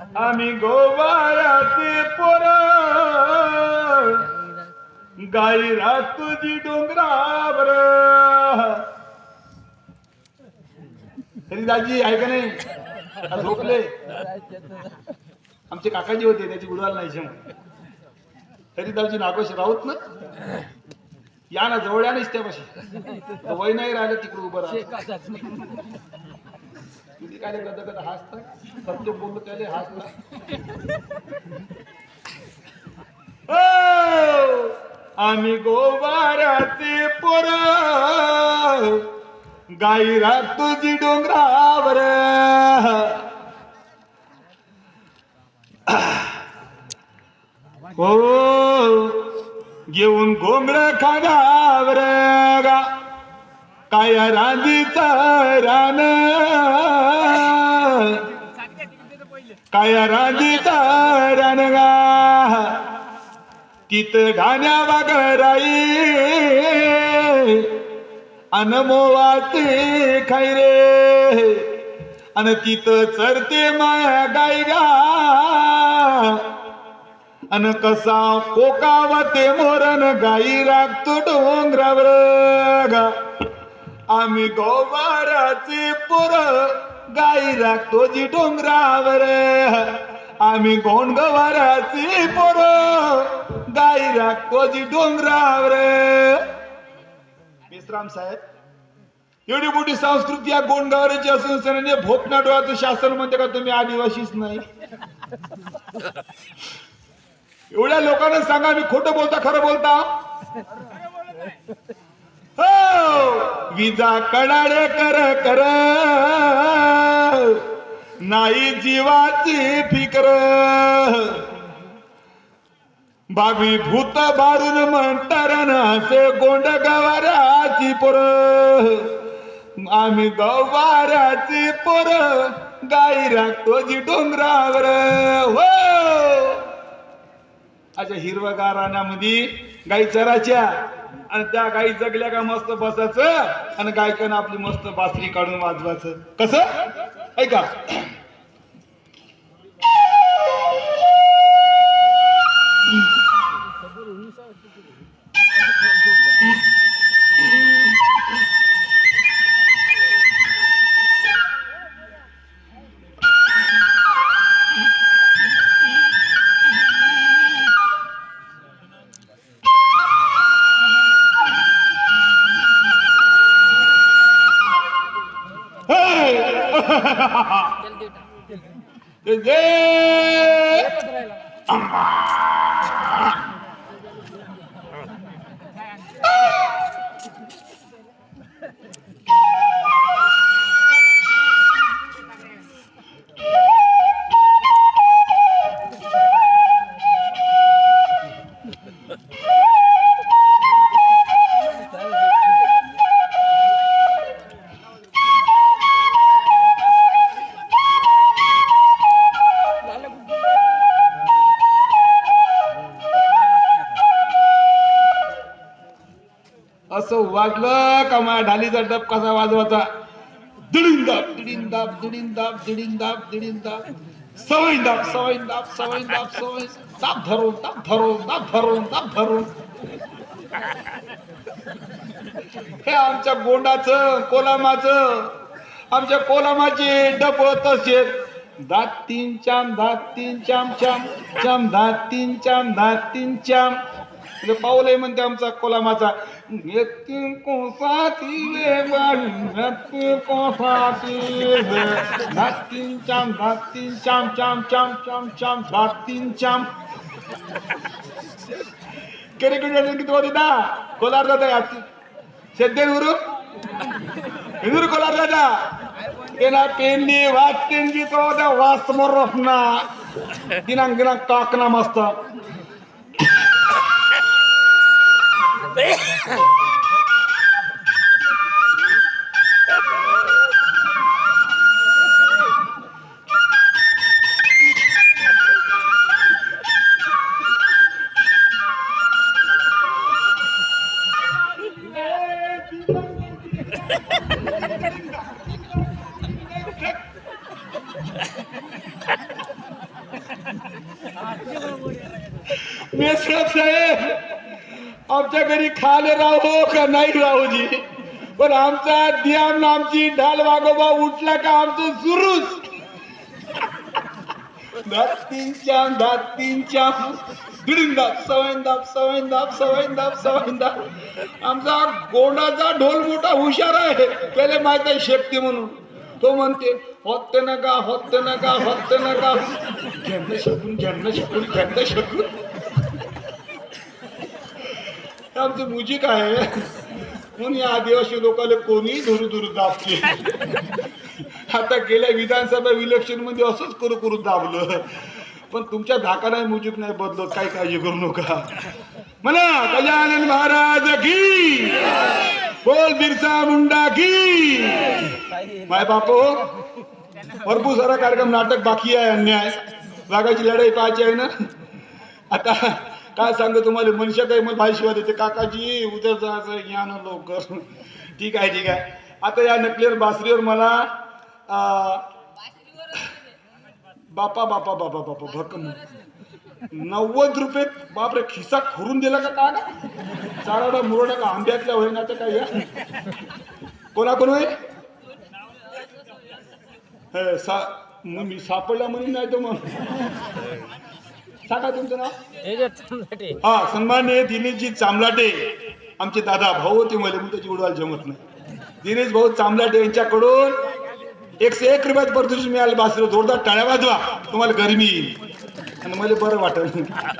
आम्ही गोवाळ्याचे पोर. गाई रात तुझी डोंगरावर. तरी दाजी आहे का नाही? झोपले. आमचे काकाजी होते त्याची उडवाल नाही शम तरी दाजी नागोशी राहत ना? या ना जवळ या ना वय नाही राहिलं तिकडे उभं राहत तुम्ही काय कदा कदा हसता सत्य बोललो त्याले हसता हो! आम्ही गोवाराचे पोर. गाई तुझी डोंगरावर. हो! घेऊन गोंबड खागावर गा काय रांदीचा रान काय रांदीचा रान गा? तिथं ढाण्या वागराई? अनमोवाते खैरे? रे अन तिथं चरते माया गाय गा? अन कसा कोकावते मोरन गाई राखतो डोंगरावर गा? आम्ही गोवाराचे पोर गाई राखतो जी डोंगरावर. आम्ही गोंड गवाराचे पोर गाई राखतो जी डोंगरावर. विश्राम साहेब एवढी मोठी संस्कृती या गोंडगावराची असून सरांनी भोपना डोळ्याचं शासन म्हणते का तुम्ही आदिवासीच नाही? एवढ्या लोकांना सांगा मी खोटं बोलता खरं बोलता? विजा कडाडे कर कर. नाही जीवाची फिकर. बाबी भूत बारून म्हणतार असे गोंड गवाराची पोर. आम्ही गवाराची पोर गाई राखतो जी डोंगरावर. हो. अशा हिरवगार रानामध्ये गाई चराच्या. आणि त्या गाई जगल्या का मस्त बसायचं? आणि गायकानं आपली मस्त बासरी काढून वाजवायचं. कसं? ऐका. जय असं वाजलं का माझ्या ढालीचा डब कसा वाजवायचा? दिडिंदाब दाब दिडिंदाब दाब दिडिंदाब. सवयींदाब सवयींदाब सवयींदाब सवय दाब धरून दाब धरून दाब धरून दाब धरून. हे आमच्या गोंडाचं कोलामाचं आमच्या कोलामाचे डब तसे दात तीन चाम दात तीन चाम चाम चाम दात तीन चाम दात तीन चाम. म्हणजे आहे म्हणते आमचा कोलामाचा. நெத்து கோசாத்திலே வாழும் நெத்து கோசாத்திலே நத்தின் சாம் நத்தின் சாம் சாம் சாம் சாம் சாம் நத்தின் சாம் ಕೆರೆಗುಡ್ಡಕ್ಕೆ ಓದಿದ ಕೋಲಾರದ ಸೆದ್ದೇನೂರು ಎದುರು ಕೋಲಾರದ ಏನ ಪೆನ್ನಿ ವಾಸ್ತಿಂಗಿ ತೋದ ವಾಸ್ತಮರ ದಿನಾಂಕ ದಿನಾಂಕ ಕಾಕನ ಮಸ್ತ também. Minha senhora, आमच्या घरी खाले राहो का नाही राहूजी पण आमचा दियाम आमची ढाल वागोबा उठला का आमचं सुरूच दात तीन चाम धात तीन चाम। बिडिंग सवयन दाब सवयन दाब दाब दाब आमचा गोंडाचा ढोल मोठा हुशार आहे. त्याला माहीत आहे शेपटी म्हणून. तो म्हणते होत नका होत नका होत नका. घ्यानं शकून घ्यानं शकून घ्यानं शकून. हे आमचं म्युझिक आहे. म्हणून या आदिवासी लोकांना कोणी धुरू धुरू दाबते. आता गेल्या विधानसभा इलेक्शनमध्ये असंच करू करू दाबलं. पण तुमच्या धाका नाही म्युझिक नाही बदलत काही काळजी करू नका. म्हणा गजानन महाराज की. बोल बिरसा मुंडा की. माय बापो हो. भरपूर सारा कार्यक्रम नाटक बाकी आहे अन्याय. जागाची लढाई पाहायची आहे ना? आता काय सांगतो तुम्हाला? मनुष्य काही मला भाई शिवाय देते. काकाजी उद्या जायचं या ना लवकर. ठीक आहे ठीक आहे. आता या नकलीवर बासरीवर मला बापा बापा बापा बापा भक्कम. नव्वद रुपये बापरे खिसा खोरून दिला का का चाराडा मुरडा का आंब्यातल्या होय ना तर काय या? कोणा कोण होय? हे, सा मग मी सापडला म्हणून नाही तर मग. सांगा तुमचं नाव? हा सन्मान्य दिनेशजी चामलाटे. आमचे दादा भाऊ होते मला त्याची उडवायला जमत नाही. दिनेश भाऊ चामलाटे यांच्याकडून एकशे एक रुपयात परदेश मिळाले बासरी जोरदार टाळ्या वाजवा. तुम्हाला गरमी येईल. आणि मला बरं वाटेल.